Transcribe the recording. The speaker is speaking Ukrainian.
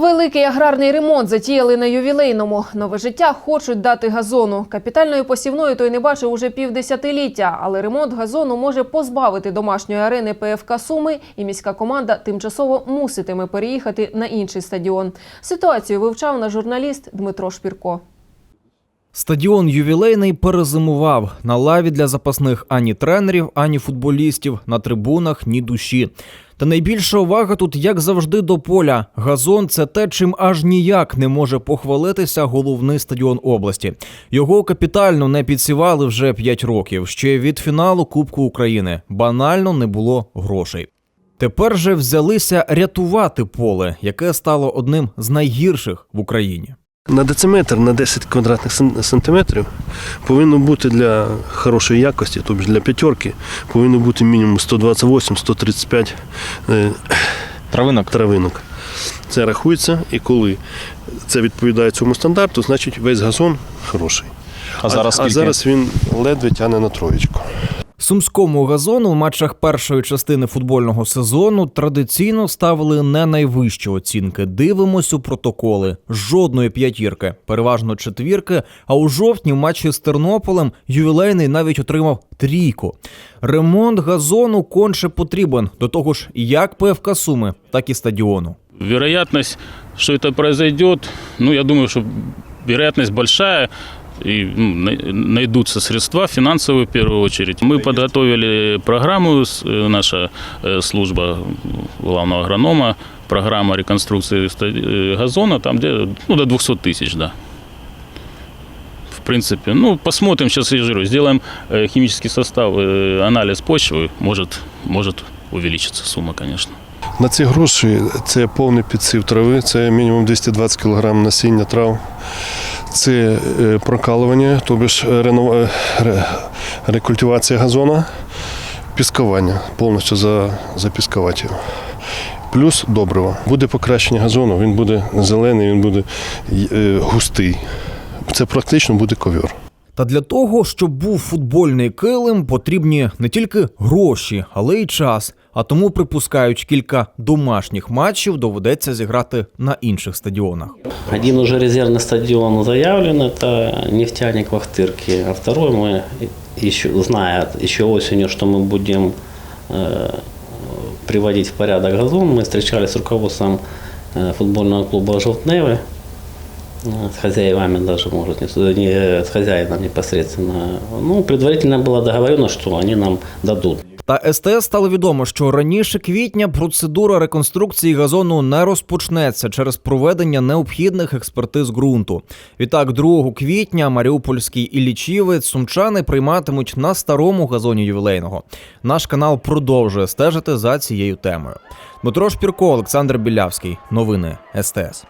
Великий аграрний ремонт затіяли на ювілейному. Нове життя хочуть дати газону. Капітальної посівної той не бачив уже півдесятиліття, але ремонт газону може позбавити домашньої арени ПФК Суми, і міська команда тимчасово муситиме переїхати на інший стадіон. Ситуацію вивчав наш журналіст Дмитро Шпірко. Стадіон ювілейний перезимував. На лаві для запасних ані тренерів, ані футболістів, на трибунах ні душі. Та найбільша увага тут, як завжди, до поля. Газон це те, чим аж ніяк не може похвалитися головний стадіон області. Його капітально не підсівали вже 5 років. Ще від фіналу Кубку України. Банально не було грошей. Тепер же взялися рятувати поле, яке стало одним з найгірших в Україні. На дециметр на 10 квадратних сантиметрів повинно бути для хорошої якості, тобто для п'ятерки, повинно бути мінімум 128-135 е, Травинок. травинок. Це рахується, і коли це відповідає цьому стандарту, значить весь газон хороший. А зараз а скільки? зараз він ледве тягне на троєчку. Сумському газону в матчах першої частини футбольного сезону традиційно ставили не найвищі оцінки. Дивимось у протоколи. Жодної п'ятірки, переважно четвірки. А у жовтні в матчі з Тернополем ювілейний навіть отримав трійку. Ремонт газону конче потрібен. До того ж, як ПФК Суми, так і стадіону. Вероятность, что это произойдет, ну, я думаю, что вероятность большая И ну, на- найдутся средства финансовые в первую очередь. Мы подготовили программу, с- э, наша э, служба главного агронома, программа реконструкции ста- э, газона, там где ну, до 200 тысяч, да. В принципе, ну, посмотрим, сейчас я же говорю, сделаем э, химический состав, э, анализ почвы, может, может увеличиться сумма, конечно. На ці гроші це повний підсів трави, це мінімум 220 кг насіння трав, це е, прокалування, тобто ж е, ре- рекультивація газона, піскування, повністю за, запіскувати його. Плюс добриво. Буде покращення газону, він буде зелений, він буде е, густий. Це практично буде ковір. Та для того, щоб був футбольний килим, потрібні не тільки гроші, але й час А тому припускають, кілька домашніх матчів доведеться зіграти на інших стадіонах. Один уже резервный стадион заявлен, это нефтяник в Ахтырке, а второй мы еще, зная еще осенью, что мы будем э, приводить в порядок газон, мы встречались с руководством э, футбольного клуба «Желтневы», э, с хозяевами даже, может, не, с- не с хозяином непосредственно. Ну, предварительно было договорено, что они нам дадут. Та СТС стало відомо, що раніше квітня процедура реконструкції газону не розпочнеться через проведення необхідних експертиз ґрунту. Відтак, 2 квітня Маріупольський і Лічівець сумчани прийматимуть на старому газоні ювілейного. Наш канал продовжує стежити за цією темою. Дмитро Шпірко, Олександр Білявський. Новини СТС.